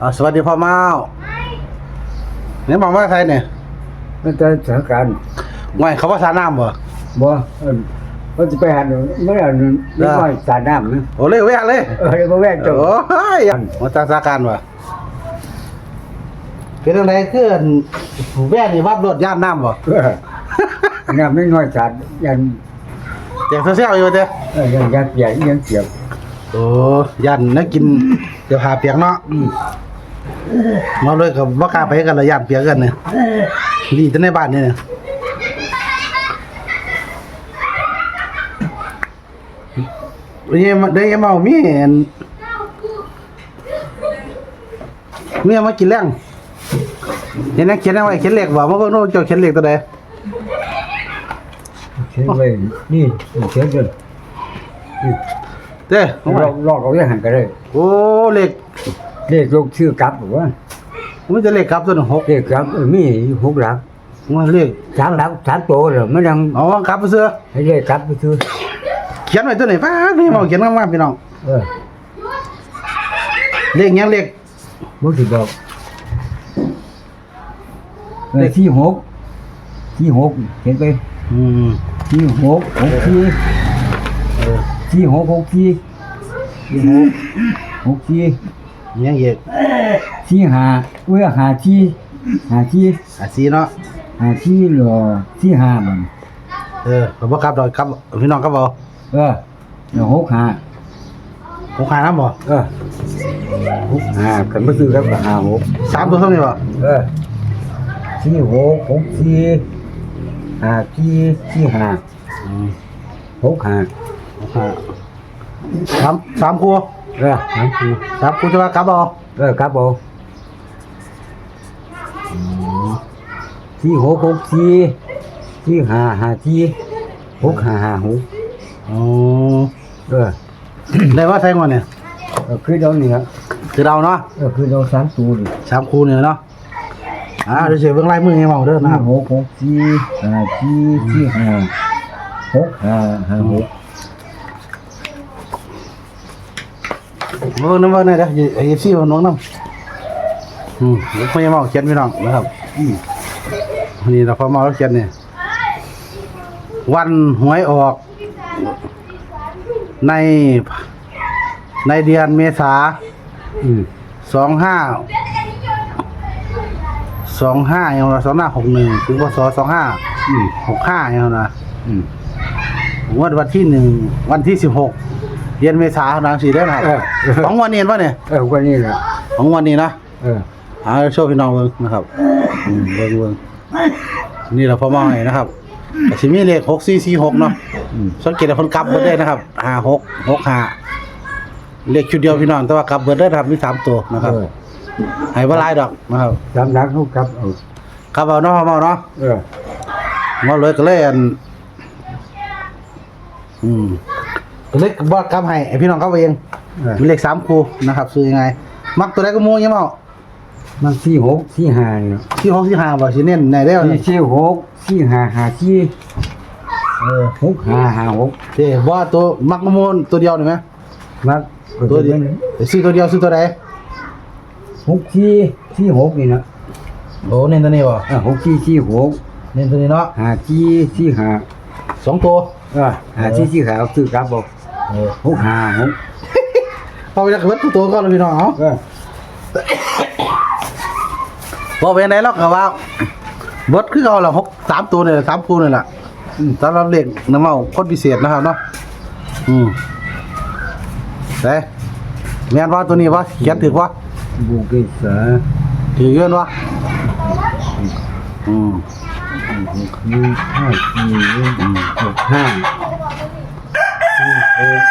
อ่าสวัสดีพ่อเมาเนี่ยมองว่าใครเนี่ยมันจะสถานการณ์ง่ายเขาว่าสาน้ำบ่บ่เออมันจะไปหาหนูไม่ได้หนูไม่ค่อยสาดน้ำนะโอ้เลยแวกเลยเออเดี๋ยวมาแวกเจ้าโอ้ยมาตาสาการว่ะเป็นอะไรคืออันแว่นนี่วับรถย่านน้ำบ่เออน้ำไม่น้อยสาดยังเด็กเซี่ยวๆอยู่เด้อเออยังยัดใหญ่ยังเสียบโอ้ย่านนักกินเดี๋ยวหาเปียกเนาะอื มาเลยกับบ่กล้าไปกันละย่านเปียกกันเนี่ยดีแต่ในบ้านนี่เนี่ยเดี๋ยวมาเดี๋ยวมาเอามีอันมีเอามากินแรงเห็นนะเขียนอาไว้เขียนเหลขบ่มาเบิ่งโน้เจ้าเขียนเหลขตัวใดเขียนไว้นี่เขียนกันเด้อเอาลอกลอกเอาไว้หันกันเลยโอ้เหลข เลขลงชื่อกลับหรือว่ามันจะเลขกลับตัวหนึงหกเลขกลับเออมีหกหลักมันเลขสามหลักสามตัวเหรอไม่ดังเอากลับไปเสื้อให้เลขกลับไปซื้อเขียนไว้ตัวไหนฟ้าพี่มาเขียนงามๆพี่น้องเออเลขหยังเลขบ่สิบอกเลขที่หกที่หกเขียนไปอืมที่หกหกที่ที่หกหกที่ที่หกหกที่ ยังเอกที่หาเว้ยหาที่หาที่อาซีเนาะหาที่เหรอที่หามันเออผมบ่กลับดอกครับพี่น้องครับบ่เออเดี๋ยวหกหาผมขายน้ำบ่เออหกหากันไม่ซื้อครับก็หาหกสามตัวเท่านี้บ่เออที่หกหกที่หาที่ที่หาอืมหกหาหาสามสามคู่ เออหาที่สามคู่จะว่ากลับบ่เออครับผมที่หกหกที่ที่หาหาที่หกหาหาหกอ๋อเออได้ว่าใช่ก่อนเนี่ยเออคือเราเนี่ยคือเราเนาะเออคือเราสามตัวเลยสามคู่เนี่ยเนาะอ่าเดี๋ยวเสียเบิ่งลายมือให้เมาเด้อที่นะครับหกหกที่หาที่ที่หาหกหาหาหก เบิ่งน้ำเบิ่งหน่อยเด้อไอ้เอฟซีมันน้องน้ำอืมเดี๋ยวพ่อยังเมาเขียนพี่น้องนะครับอืมนี่เราพอเมาแล้วเขียนเนี่ยวันหวยออก ในในเดือนเมษาอืมสองห้าสองห้าอย่างละสองห้าหกหนึ่งถึงพศสองห้าอืมหกห้าอย่างละอืมงวดวันที่หนึ่งวันที่สิบหก เดือนเมษายนนางสีได้ไหมเออ ของวันนี้เห็นปะเนี่ยเออวันนี้แหละของวันนี้นะเออเอาโชว์พี่น้องเบิ้งนะครับอืมเบิ้งเบิ้งนี่เราพอมองให้นะครับแต่สิมีเลขหกสี่สี่หกเนาะอืมสังเกตว่าคนกลับเบิดได้นะครับห้าหกหกห้าเลขชุดเดียวพี่น้องแต่ว่ากลับเบิดได้นะครับมีสามตัวนะครับเออให้ว่าลายดอกนะครับสามหลักเขากลับเอากลับเอาเนาะเมาเนาะ เออเมาเลยก็เลยอันอืมก็ เลยบอกกลับให้ให้พี่น้องกลับเอาเองเออมีเลขสามคู่นะครับซื้อยังไง มักตัวใดก็มูยังเมามันที่หกที่หาเนี่ยที่หกที่ห้าบอกสิเน้นในได้วที่ที่หกที่หาหาที่เออหกหาหาหกเด้ว่าตัวมักกะมูลตัวเดียวนี่ไหมมักตัวเดียวซื้อตัวเดียวซื้อตัวใดหกที่ที่หกนี่นะโอ้เน้นตัวนี้บ่เออหกที่ที่หกเน้นตัวนี้เนาะหาที่ที่หาสองตัวเออหาที่ที่หาเอาซื้อกลับบอก เออหกหาหกพอไปแล้วก็เบิดตัวก็เลยพี่น้องเอาเออพอไปไหนแล้วก็ว่าเบิดคือเอาละหกสามตัวนี่แหละสามคู่นี่แหละอืมสำหรับเลขน้ำเมาคนพิเศษนะครับเนาะอืมแต่แม่นว่าตัวนี้วะเขียนถือวะบุกิสาถือเยอะวะอืม หกหนึ่งห้าสี่หกห้า สี่หก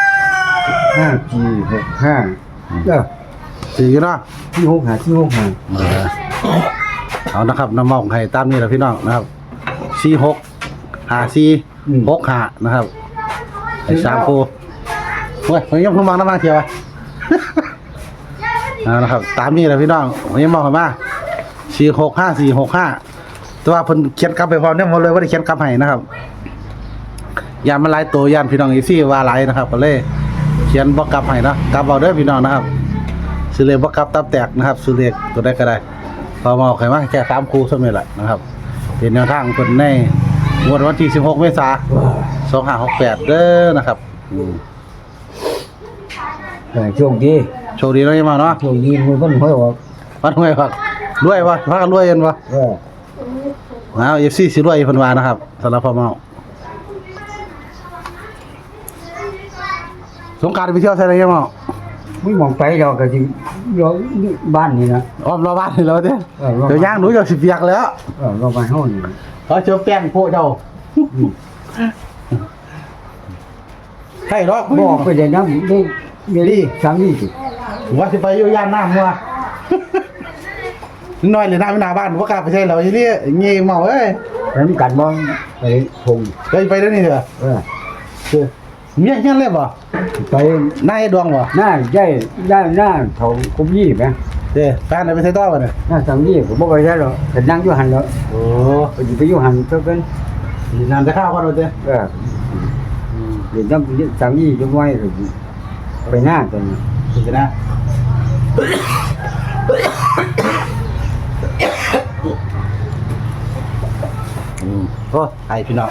ห้าสี่หกห้าเออถือเยอะเนาะที่หกหาที่หกหาเออเอานะครับน้ำเมาของไทยตามนี้แหละพี่น้องนะครับสี่หกหาสี่หกหานะครับไอ้สามคู่เฮ้ยผมยังเพิ่งมองน้ำมาเที่ยวอะเอานะครับ ตามนี้แหละพี่น้องผมยังมองกันมาสี่หกห้าสี่หกห้าแต่ว่าเพิ่นเขียนกลับไปพร้อมเนี่ยหมดเลยว่าได้เขียนกลับให้นะครับ ยานมันหลายตัวยานพี่น้องอีซี่ว่าหลายนะครับ ก็เลยเขียนบอกกลับให้เนาะกลับเอาเด้อพี่น้องนะครับซื้อเลขบ่กลับตับแตกนะครับซื้อเลขตัวใดก็ได้พอมาเอาไข่มาแค่สามคู่เท่านี้แหละนะครับ เป็นแนวทางเพิ่นในงวดวันที่16เมษายน2568เด้อนะครับอืมเออโชคดีโชคดีเนาะยังมาเนาะโชคดีมือคนค่อยออกวัดห้วยพักรวยบ่พากันรวยกันบ่เอออ้าว FC สิรวยเพิ่นว่านะครับสำหรับพ่อเมา สงกรานต์ไปเที่ยวไสได้ยังเมาไม่มองไปเราก็สิเราบ้านนี่นะอ้อมรอบบ้านนี่แล้วเด้อเออรอบบ้านเดี๋ยวย่างหนูจะสิเปียกแล้วเออเราบ้านเฮานี่เขาเจอแป้งโพเจ้าให้หรอกบอกไปได้นำได้เมลี่สามีสิว่าสิไปอยู่ย่านน้ำมัวน้อยเลยน้ำไม่หนาบ้านว่ากล้าไปใช่เหรอยี่นี่เงี้ยเมาเอ้ยแล้วมันกัดบ่ไปพงเคยไปแล้วนี่เถอะเออ คือ เมียยังเล่บ่ไปนายดวงบ่หน้าใหญ่หน้าหน้าเขาคุมยี่ไหมเด้แฟนไหนไปใส่ต่อบ่เนี่ยหน้าสามีผมบ่ไปได้หรอกแต่นั่งอยู่หันแล้วโอ้ไปอยู่ไปอยู่หันเพิ่นเพิ่นยนานจะข้าวก่อนเลยเด้เออเดี๋ยวน้ำสามีจะไว้ก็ไปหน้ากันสินะอืมโอ้ไอพี่น้อง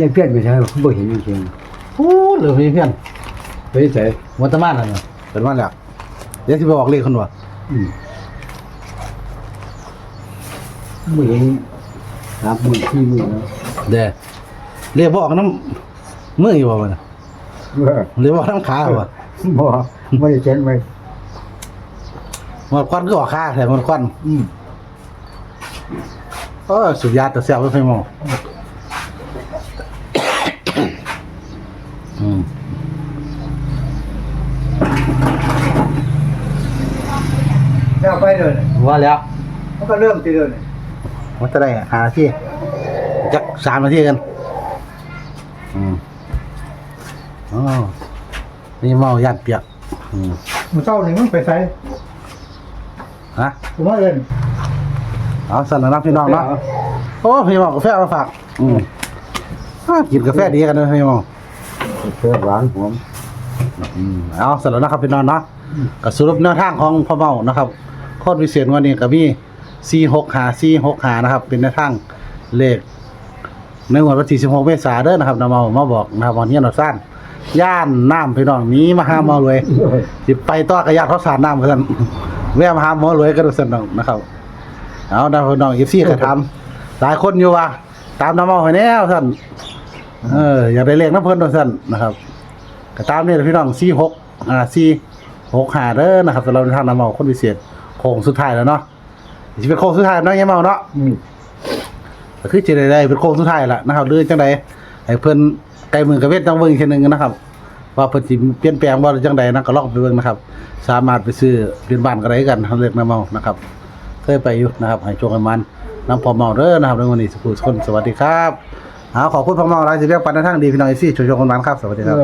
ยายเพี้ยนไปใช่เขาบ่เห็นจริงพูดเลยพี่เพื่อนๆไปใส่วัตมานั่นน่ะเป็นว่าแล้วเดี๋ยวสิไปบอกเลขคนว่าอืมบ่เห็นสามหมื่นสี่หมื่นแล้วเด้เรียกบอกน้ำมืออยู่บ่มันน่ะเออเรียกบอกน้ำขาบ่บ่บ่ได้เช็ดไว้หมดควันก็ออกขาแต่หมดควันอืมเออสุดยอดแต่แซ่บไม่เคยมอง อืมแล้วไปเลยว่าแล้วมันก็เริ่มตีเลยมันจะได้หานาทีจักสามนาทีกันอืมอ๋อนี่เมายันเปียกอืมมื้อเช้านี่มันไปใส่ฮะผมว่าเอิ้นเอาสั่นแล้วนะพี่น้องเนาะโอ้พี่เมากาแฟมาฝากอืมอ้ากินกาแฟดีกันนะพี่เมา เพื่อหวานหอมอืมเอาสั่นแล้วนะครับพี่น้องเนาะก็สรุปแนวทางของพ่อเมานะครับโคตรพิเศษวันนี้ก็มีสี่หกหาสี่หกหานะครับ เป็นแนวทางเลขในงวดวันที่16เมษายนเด้อนะครับนำมามาบอกนะครับวันนี้เราสั้นย่านน้ำพี่น้องหนี้มาหาหมอรวยสิไปต่อกระยาดเขาสาดน้ำกันแวะมาหาหมอรวยก็ดูสนองนะครับเอาดาวพี่น้องอีซี่ก็ทำหลายคนอยู่ว่าตามน้ำเมาให้แน่ท่าน เอออยากได้เลขน้ำเพิ่นด้วยท่านนะครับก็ตามนี่แหละพี่น้อง46อ่า4 6 5เด้อนะครับสำหรับทางน้ำเมาคนพิเศษโค้งสุดท้ายแล้วเนาะสิเป็นโค้งสุดท้ายเนาะยังเมาเนาะอืมก็คือจะได้ได้เป็นโค้งสุดท้ายละนะครับเรื่องจังใดให้เพิ่นไกลมือกับเวทจังเบิ่งอีกทีหนึงนะครับ ว่าเพิ่นสิเปลี่ยนแปลงบ่หรือจังใดนะก็ลองไปเบิ่งนะครับ สามารถไปซื้อเป็นบ้านก็ได้กันทำเล็กน้ำเมานะครับ เคยไปอยู่นะครับให้โชคให้มันน้ำพอเมาเด้อนะครับในวันนี้สุขุมสุขสวัสดีครับ เอาขอบคุณพ่อเมาหลานสิเรียกปันในทางดีพี่น้องเอซี่ช่วยๆกันมันครับ สวัสดีครับ